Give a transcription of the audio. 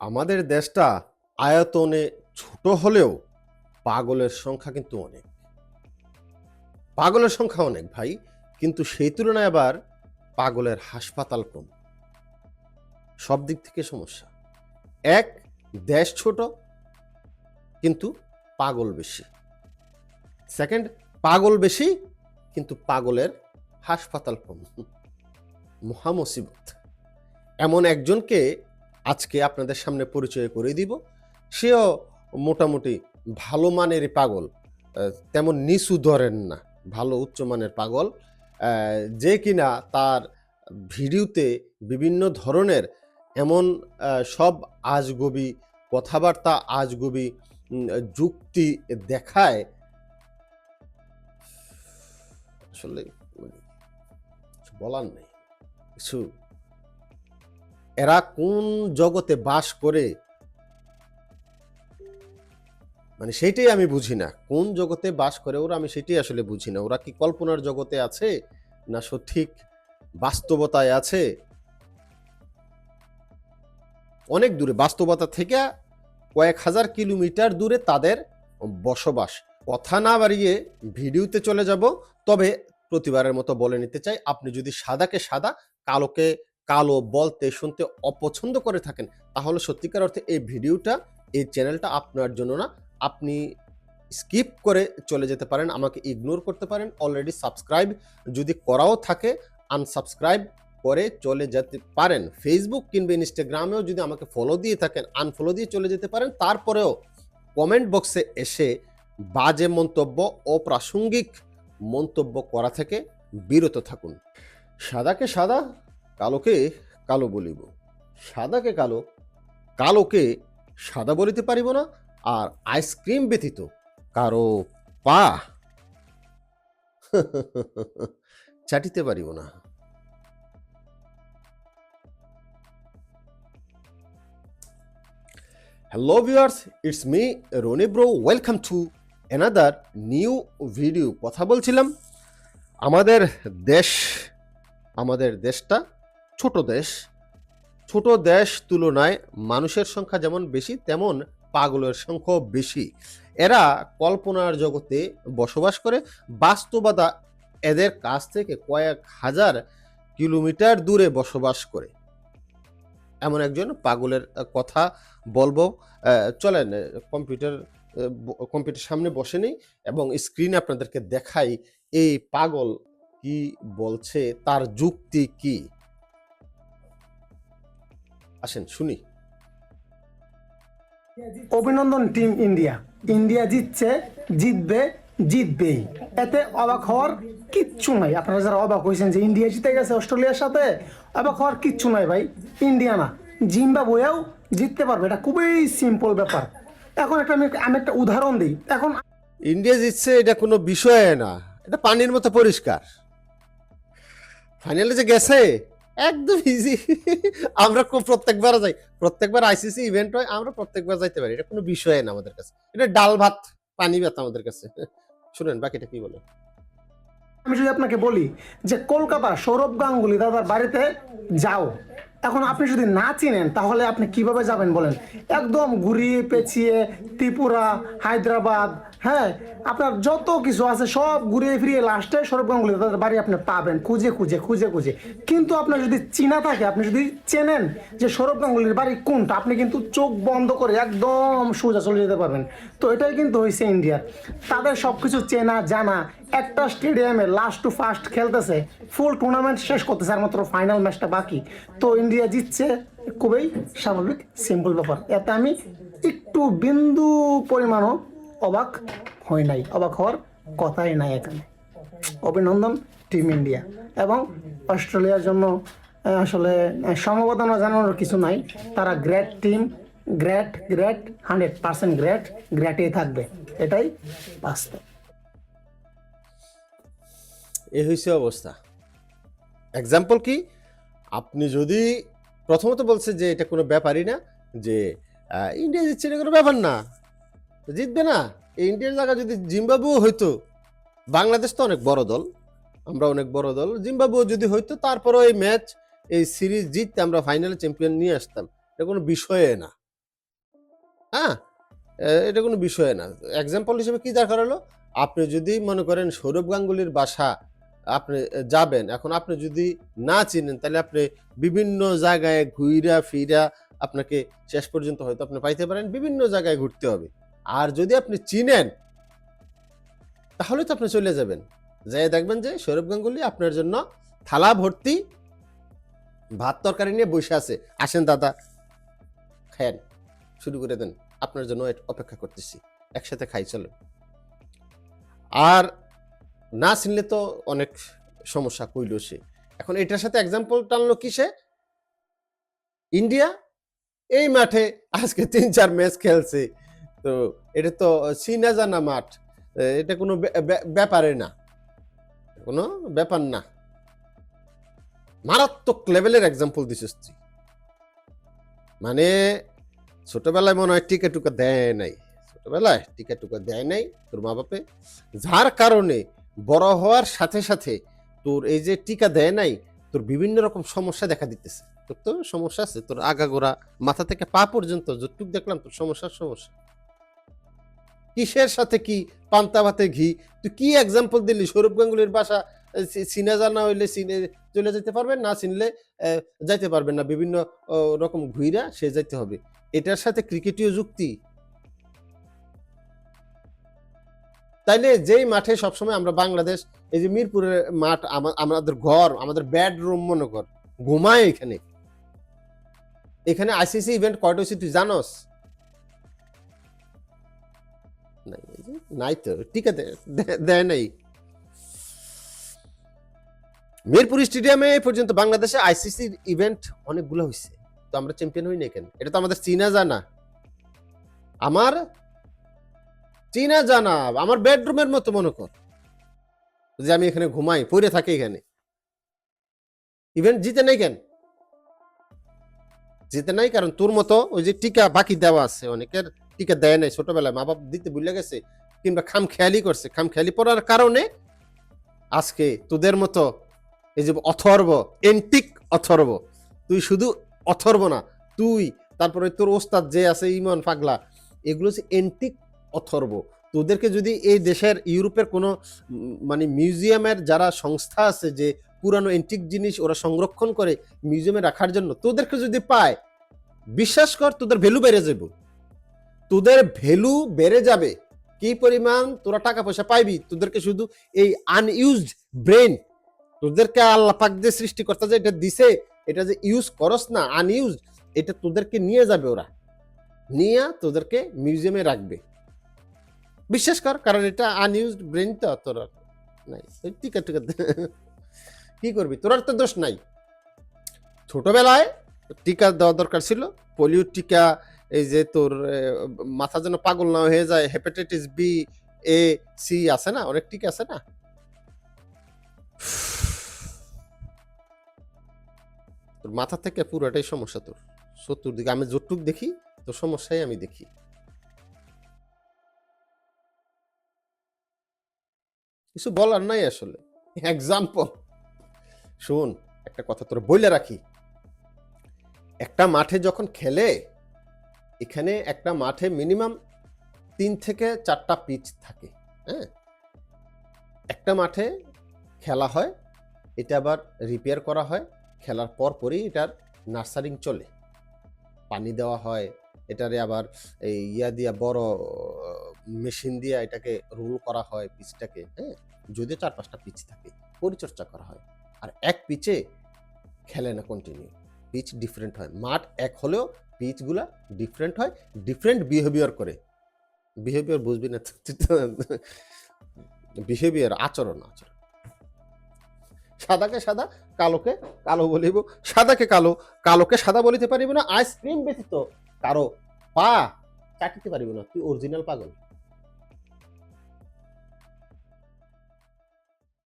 আমাদের দেশটা আয়তনে ছোট হলেও পাগলের সংখ্যা কিন্তু অনেক। পাগলের সংখ্যা অনেক ভাই, কিন্তু সেই তুলনায় আবার পাগলের হাসপাতাল কম। সব দিক থেকে সমস্যা। এক, দেশ ছোট, কিন্তু পাগল বেশি। সেকেন্ড, পাগল বেশি, কিন্তু পাগলের হাসপাতাল কম। মহামসিবত এমন একজনকে আজকে আপনাদের সামনে পরিচয় করে দিব। সেও মোটামুটি ভালো মানেরই পাগল তেমন নিচু ধরেন না, ভালো উচ্চমানের পাগল যে কিনা তার ভিডিওতে বিভিন্ন ধরনের এমন সব আজগবি কথাবার্তা, আজগবি যুক্তি দেখায়। আসলে মানে বলার নেই, কিছু এরা কোন জগতে বাস করে? মানে সেইটাই আমি বুঝি না। কোন জগতে বাস করে ওরা আমি সেটাই আসলে বুঝি না। ওরা কি কল্পনার জগতে আছে না সঠিক বাস্তবতায় আছে? অনেক দূরে, বাস্তবতা থেকে কয়েক হাজার কিলোমিটার দূরে তাদের বসবাস। কথা না বাড়িয়ে ভিডিওতে চলে যাব, তবে প্রতিবারের মতো বলে নিতে চাই, আপনি যদি সাদাকে সাদা, কালোকে কালো বলতে শুনতে অপছন্দ করে থাকেন, তাহলে সত্যিকার অর্থে এই ভিডিওটা, এই চ্যানেলটা আপনার জন্য না। আপনি স্কিপ করে চলে যেতে পারেন, আমাকে ইগনোর করতে পারেন অলরেডি সাবস্ক্রাইব যদি করাও থাকে আনসাবস্ক্রাইব করে চলে যেতে পারেন। ফেসবুক কিংবা ইনস্টাগ্রামেও যদি আমাকে ফলো দিয়ে থাকেন আনফলো দিয়ে চলে যেতে পারেন, তারপরেও কমেন্ট বক্সে এসে বাজে মন্তব্য অপ্রাসঙ্গিক মন্তব্য করা থেকে বিরত থাকুন। সাদাকে সাদা কালোকে কালো বলিব, সাদাকে কালো, কালোকে সাদা বলিতে পারিব না, আর আইসক্রিম ব্যতীত কারও পা চাটিতে পারিব না। Hello viewers it's me Rony bro welcome to another new video কথা বলছিলাম আমাদের দেশ, আমাদের দেশটা ছোট দেশ। ছোট দেশ তুলনায় মানুষের সংখ্যা যেমন বেশি, তেমন পাগলের সংখ্যাও বেশি। এরা কল্পনার জগতে বসবাস করে। বাস্তবতা এদের কাছ থেকে কয়েক হাজার কিলোমিটার দূরে বসবাস করে। এমন একজন পাগলের কথা বলব। চলেন কম্পিউটার কম্পিউটার সামনে বসে নেই এবং স্ক্রিনে আপনাদেরকে দেখাই, এই পাগল কি বলছে, তার যুক্তি কি? আসেন শুনি। অভিনন্দন টিম ইন্ডিয়া। ইন্ডিয়া জিতছে জিতবে জিতবেই। এতে অবাক হওয়ার কিচ্ছু নাই। আপনারা যারা অবাক হয়েছেন যে ইন্ডিয়া জিতে গেছে অস্ট্রেলিয়ার সাথে অবাক হওয়ার কিচ্ছু নাই ভাই। ইন্ডিয়া না জিম্বাবুয়েও জিততে পারবে। এটা খুবই সিম্পল ব্যাপার। এখন একটা আমি আমি একটা উদাহরণ দিই। এখন ইন্ডিয়া জিতছে এটা কোনো বিষয় না। এটা পানির মতো পরিষ্কার। ফাইনালে যে গেছে একদম ইজি আমরা প্রত্যেকবার যাই। প্রত্যেকবার আইসিসি ইভেন্ট হয়, আমরা প্রত্যেকবার যাইতে পারি। এটা কোনো বিষয় না আমাদের কাছে। এটা ডাল, ভাত, পানি, ভাত আমাদের কাছে। শুনেন, বাকিটা কি বলে? আমি যদি আপনাকে বলি যে কলকাতা, সৌরভ গাঙ্গুলি দাদার বাড়িতে যাও। এখন আপনি যদি না চিনেন, তাহলে আপনি কীভাবে যাবেন বলেন? একদম ঘুরিয়ে পেঁচিয়ে ত্রিপুরা, হায়দ্রাবাদ হ্যাঁ আপনার যত কিছু আছে সব ঘুরিয়ে ফিরিয়ে লাস্টে সৌরভ গাঙ্গুলি তাদের বাড়ি আপনি পাবেন। খুঁজে খুঁজে খুঁজে খুঁজে। কিন্তু আপনার যদি চিনা থাকে, আপনি যদি চেনেন যে সৌরভ গাঙ্গুলির বাড়ি কোনটা, আপনি কিন্তু চোখ বন্ধ করে একদম সোজা চলে যেতে পারবেন। তো এটাই কিন্তু হয়েছে ইন্ডিয়ার। তাদের সব কিছু চেনা, জানা, একটা স্টেডিয়ামে লাস্ট টু ফার্স্ট খেলতেছে ফুল টুর্নামেন্ট শেষ করতেছে, আর মাত্র ফাইনাল ম্যাচটা বাকি। তো ইন্ডিয়া জিতছে, খুবই স্বাভাবিক সিম্পল ব্যাপার। এতে আমি একটু বিন্দু পরিমাণও অবাক হয় নাই, অবাক হওয়ার কথাই নাই এখানে। অভিনন্দন টিম ইন্ডিয়া। এবং অস্ট্রেলিয়ার জন্য আসলে সমবেদনা জানানোর কিছু নাই। তারা great team great great hundred percent great গ্রেটেই থাকবে। এটাই বাস্তব। এ হয়েছে অবস্থা। এক্সাম্পল কি? আপনি যদি প্রথমত বলছে যে এটা কোনো ব্যাপারই না, যে ইন্ডিয়া জিতছে এটা কোনো ব্যাপার না। জিতবে না? এই ইন্ডিয়ার জায়গা যদি জিম্বাবুও হইতো, বাংলাদেশ তো অনেক বড় দল, আমরা অনেক বড় দল। জিম্বাবুও যদি হইতো, তারপরেও এই ম্যাচ এই সিরিজ জিততে আমরা ফাইনালে চ্যাম্পিয়ন নিয়ে আসতাম। এটা কোনো বিষয়ে না। হ্যাঁ? এটা কোনো বিষয় না। এক্সাম্পল হিসেবে কি দরকার হলো? আপনি যদি মনে করেন সৌরভ গাঙ্গুলির বাসা, আপনি যাবেন। এখন আপনি যদি না চিনেন, তাহলে আপনি বিভিন্ন জায়গায় ঘুইরা ফিরা আপনাকে শেষ পর্যন্ত হয়তো আপনি পাইতে পারেন। বিভিন্ন জায়গায় ঘুরতে হবে। আর যদি আপনি চিনেন, তাহলে তো আপনি চলে যাবেন। যাই দেখবেন যে সৌরভ গাঙ্গুলি আপনার জন্য থালা, ভর্তি, ভাত তরকারি নিয়ে বসে আছে। আসেন দাদা খান শুরু করে দেন। আপনার জন্য অপেক্ষা করতেছি। একসাথে খাই চলো আর না চিনলে তো অনেক সমস্যা কইল সে। এখন এটার সাথে এক্সাম্পল টানলো কিসে? ইন্ডিয়া? এই মাঠে আজকে তিন চার ম্যাচ খেলছে। তো এটা তো চিনা জানা মাঠ। এটা কোনো ব্য- ব্য- ব্যাপারে না। কোনো ব্যাপার না। মারাত্মক লেভেলের এক্সাম্পল দিছিস তুই। মানে ছোটবেলায় মনে হয় টিকা টুকা দেয় নাই। ছোটবেলায় টিকা টুকা দেয় নাই তোর মা বাপে। যার কারণে বড় হওয়ার সাথে সাথে তোর এই যে টিকা দেয় নাই, তোর বিভিন্ন রকম সমস্যা দেখা দিতেছে। তোর তো সমস্যা আছে, তোর আগাগোড়া মাথা থেকে পা পর্যন্ত যতটুক দেখলাম তোর সমস্যার সমস্যা। কিসের সাথে কি পান্তা ভাতে ঘি? তুই কি এক্সাম্পল দিলি? সৌরভ গাঙ্গুলির বাসা চিনা জানা হইলে চিনে চলে যেতে পারবেন, না চিনলে যাইতে পারবেন না। বিভিন্ন রকম ঘুইরা সে যাইতে হবে। এটার সাথে ক্রিকেটীয় যুক্তি? তাইলে যেই মাঠে সবসময় আমরা বাংলাদেশ, এই যে মিরপুরের মাঠ আমাদের ঘর, আমাদের বেডরুম মনে কর, ঘুমায় এখানে। এখানে আইসিসি ইভেন্ট কয়টা হয়েছে তুই জানস? নাই, তো ঠিক আছে দেয় নাই। মিরপুর স্টেডিয়ামে এই পর্যন্ত বাংলাদেশে আইসিসি ইভেন্ট অনেকগুলো হয়েছে তো আমরা চ্যাম্পিয়ন হই না কেন? এটা তো আমাদের চীনা জানা। আমার চীনা জানা আমার বেডরুমের মতো মনে কর। যে আমি এখানে ঘুমাই পড়ে থাকি এখানে। ইভেন্ট জিতে নাই কেন? জিতে নাই কারণ তোর মতো ওই যে টিকা বাকি দেওয়া আছে অনেকের টিকা দেয় নাই ছোটবেলায়, মা বাপ দিতে ভুলে গেছে, কিংবা খাম খেয়ালি করছে। খাম খেয়ালি পড়ার কারণে আজকে তোদের মতো এই যে অথর্ব, এন্টিক অথর্ব, তুই শুধু অথর্ব না, তুই, তারপরে তোর ওস্তাদ যে আছে, ইমন পাগলা, এগুলো হচ্ছে এন্টিক অথর্ব। তোদেরকে যদি এই দেশের, ইউরোপের কোনো মানে মিউজিয়ামের যারা সংস্থা আছে যে পুরানো এন্টিক জিনিস ওরা সংরক্ষণ করে মিউজিয়ামে রাখার জন্য, তোদেরকে যদি পায়, বিশ্বাস কর তোদের ভ্যালু বেড়ে যাবে। তোদের ভ্যালু বেড়ে যাবে। কি পরিমাণ তোরা টাকা পয়সা পাইবি? তোদেরকে শুধু এই আনইউজড ব্রেন তোদেরকে আল্লাহ পাক যে সৃষ্টিকর্তা যে এটা দিছে, এটা যে ইউজ করস না আনইউজড এটা তোদেরকে নিয়ে যাবে ওরা। নিয়ে তোদেরকে মিউজিয়ামে রাখবে। বিশ্বাস কর, কারণ এটা আনইউজড ব্রেন তো তোর নাই। ওই টিকা টিকা কি করবি? তোর তো দোষ নাই। ছোটবেলায় টিকা দেওয়া দরকার ছিল পোলিও টিকা এই যে তোর মাথা যেন পাগল না হয়ে যায় হেপাটাইটিস বি এ সি আছে না? অনেক টিকা আছে না? তোর মাথা থেকে পুরোটাই সমস্যা তোর। চতুর্দিকে আমি যতটুক দেখি, তোর সমস্যাই আমি দেখি। কিছু বলার নাই আসলে। এক্সাম্পল শোন, একটা কথা তোর বইলে রাখি। একটা মাঠে যখন খেলে এখানে একটা মাঠে মিনিমাম তিন থেকে চারটা পিচ থাকে হ্যাঁ? একটা মাঠে খেলা হয়, এটা আবার রিপেয়ার করা হয়, খেলার পর পরই এটার নার্সারিং চলে। পানি দেওয়া হয়, এটারে আবার এই ইয়া দিয়া বড়, মেশিন দিয়া এটাকে রোল করা হয় পিচটাকে হ্যাঁ? যদিও চার পাঁচটা পিচ থাকে, পরিচর্যা করা হয়। আর এক পিচে খেলে না কন্টিনিউ পিচ ডিফারেন্ট হয়। মাঠ এক হলেও পিচগুলা ডিফারেন্ট হয় ডিফারেন্ট বিহেভিয়ার করে। বিহেভিয়ার বুঝবি না বিহেভিয়ার আচরণ আচরণ। সাদাকে সাদা, কালোকে কালো বলিব। সাদাকে কালো, কালোকে সাদা বলিতে পারিব না। আইসক্রিম ব্যতীত কারও পা কাটিতে পারিব না। তুই অরিজিনাল পাগল।